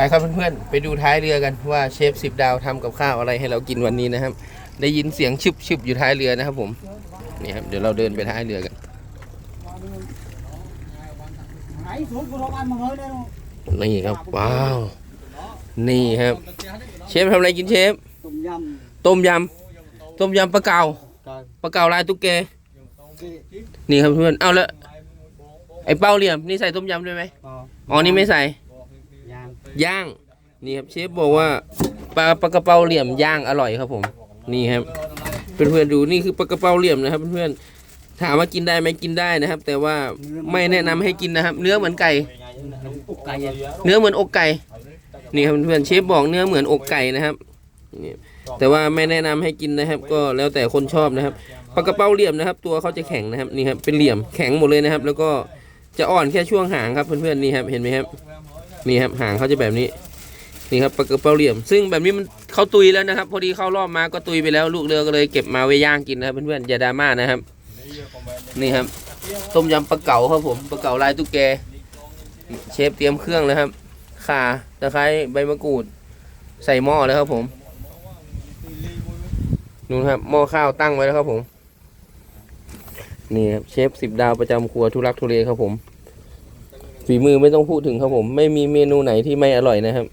ไปครับเพื่อนๆ ไปดูท้ายเรือกันว่าเชฟสิบดาวทำกับข้าวอะไรให้เรากินวันนี้นะครับ ได้ยินเสียงชึบชึบอยู่ท้ายเรือนะครับผมนี่ครับเดี๋ยวเราเดินไปท้ายเรือกันนี่ครับว้าว นี่ครับ เชฟทำอะไรกินเชฟ Tùm nhầm. ต้มยำต้มยำปลาเก๋าปลาเก๋าลายตุ๊กแกนี่ครับเพื่อนเอาล้วไอ้เป้าเหลี่ยมนี่ใส่ต้มยำด้วยไหมอ๋อนี่ไม่ใส่ ย่างนี่ครับเชฟบอกว่าปลาปลากระเป๋าเหลี่ยมย่างอร่อยครับผมนี่ครับเพื่อนๆดูนี่คือปลากระเป๋าเหลี่ยมนะครับเพื่อนๆถามว่ากินได้ไหมกินได้นะครับ แต่ว่าไม่แนะนำให้กินนะครับ เนื้อเหมือนไก่ เนื้อเหมือนอกไก่นี่ครับเพื่อนๆเชฟบอกเนื้อเหมือนอกไก่นะครับนี่แต่ว่าไม่แนะนำให้กินนะครับ ก็แล้วแต่คนชอบนะครับปลากระเป๋าเหลี่ยมนะครับ ตัวเขาจะแข็งนะครับนี่ครับเป็นเหลี่ยมแข็งหมดเลยนะครับ แล้วก็จะอ่อนแค่ช่วงหางครับเพื่อนๆนี่ครับเห็นไหมครับ นี่ครับหางเขาจะแบบนี้ นี่ครับปลากระเป๋าเหลี่ยม ซึ่งแบบนี้มันเขาตุยแล้วนะครับ พอดีเข้ารอบมาก็ตุยไปแล้วลูกเรือก็เลยเก็บมาไว้ย่างกินนะครับเพื่อนๆอย่าดราม่านะครับ นี่ครับ ต้มยำปลาเก๋าครับผมปลาเก๋าลายตุ๊กแก เชฟเตรียมเครื่องแล้วครับข่าตะไคร้ใบมะกรูด ใส่หม้อแล้วครับผมนู่นครับหม้อข้าวตั้งไว้แล้วครับผม นี่ครับเชฟสิบดาวประจำครัวทุรักทุเลครับผม ฝีมือไม่ต้องพูดถึงครับผม ไม่มีเมนูไหนที่ไม่อร่อยนะครับ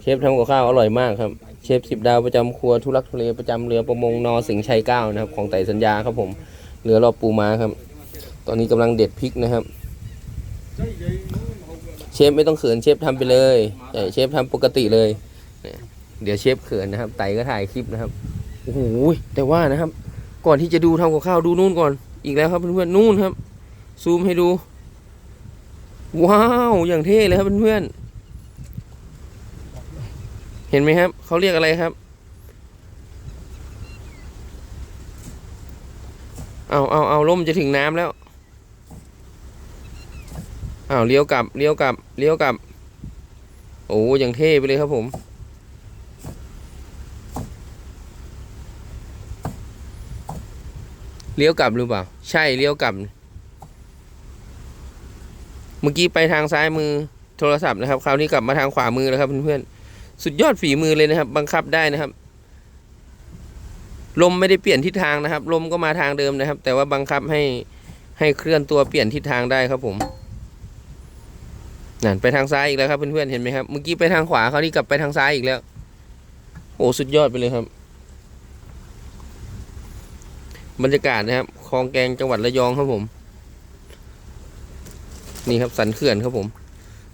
เชฟทำกับข้าวอร่อยมากครับ เชฟสิบดาวประจำครัวทุรักทุเลประจำเรือประมงนอสิงชัยเก้านะครับ ของไต่สัญญาครับผมเรือรอบปูม้าครับ ตอนนี้กำลังเด็ดพริกนะครับ เชฟไม่ต้องเขินเชฟทำไปเลยเชฟทำปกติเลยเนี่ยเดี๋ยวเชฟเขินนะครับ ไต่ก็ถ่ายคลิปนะครับโอ้โหแต่ว่านะครับ ก่อนที่จะดูทำกับข้าวดูนู่นก่อนอีกแล้วครับเพื่อนๆนู่นครับ ซูมให้ดู ว้าว อย่างเท่เลยครับเพื่อนๆเห็นไหมครับ เขาเรียกอะไรครับ เอาเอาเอาล่มจะถึงน้ำแล้วอ้าวเลี้ยวกลับเลี้ยวกลับเลี้ยวกลับ โอ้ยังเท่ไปเลยครับผมเลี้ยวกลับหรือเปล่า ใช่เลี้ยวกลับ เมื่อกี้ไปทางซ้ายมือโทรศัพท์นะครับ คราวนี้กลับมาทางขวามือแล้วครับเพื่อนๆ สุดยอดฝีมือเลยนะครับ บังคับได้นะครับ ลมไม่ได้เปลี่ยนทิศทางนะครับ ลมก็มาทางเดิมนะครับ แต่ว่าบังคับให้ให้เคลื่อนตัวเปลี่ยนทิศทางได้ครับผมนั่นไปทางซ้ายอีกแล้วครับเพื่อนๆเห็นไหมครับ เมื่อกี้ไปทางขวาเขาวนี่กลับไปทางซ้ายอีกแล้ว โอ้สุดยอดไปเลยครับ บรรยากาศนะครับ คลองแกงจังหวัดระยองครับผม นี่ครับสันเขื่อนครับผม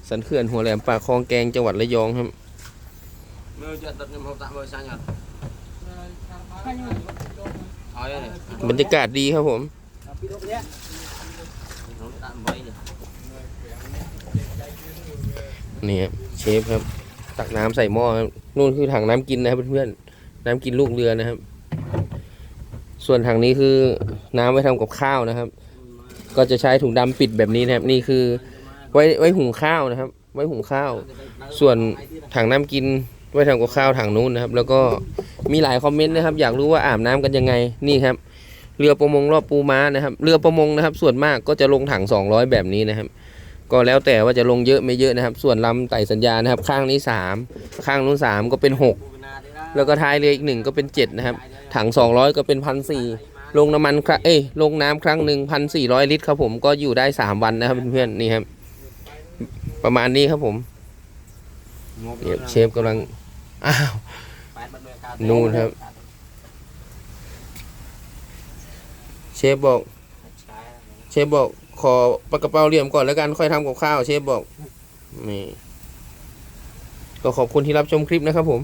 สันเขื่อนหัวแหลมปากคลองแกงจังหวัดระยองครับบรรยากาศดีครับผม Tapi đâu nhé. นี่ครับเชฟครับ ตักน้ำใส่หม้อครับนู่นคือถังน้ำกินนะครับเพื่อนๆน้ำกินลูกเรือนะครับ ส่วนถังนี้คือน้ำไว้ทำกับข้าวนะครับ ก็จะใช้ถุงดำปิดแบบนี้นะครับ นี่คือไว้ไว้หุงข้าวนะครับ ไว้หุงข้าว ส่วนถังน้ำกินไว้ทำกับข้าวถังนู้นนะครับ แล้วก็มีหลายคอมเมนต์นะครับ อยากรู้ว่าอาบน้ำกันยังไงนี่ครับ เรือประมงรอบปูม้านะครับ เรือประมงนะครับ ส่วนมากก็จะลงถัง 200 แบบนี้นะครับ ก็แล้วแต่ว่าจะลงเยอะไม่เยอะนะครับ ส่วนลำไต่สัญญานะครับ ข้างนี้ 3 ข้างนู้น3ก็เป็น 6 แล้วก็ท้ายเรืออีกหนึ่งก็เป็น 7 นะครับ ถัง 200 ก็เป็นพันสี่ ลงน้ำมันครั้งเอ้ยลงน้ำครั้งหนึ่งพันสี่ร้อยลิตรครับผมก็อยู่ได้3วันนะครับเพื่อนๆนี่ครับ ประมาณนี้ครับผมเนี่ยเชฟกำลังอ้าวนู่นครับ เชฟบอก เชฟบอกขอปลากระเป๋าเหลี่ยมก่อนแล้วกันค่อยทำกับข้าว เชฟบอกนี่ก็ขอบคุณที่รับชมคลิปนะครับผม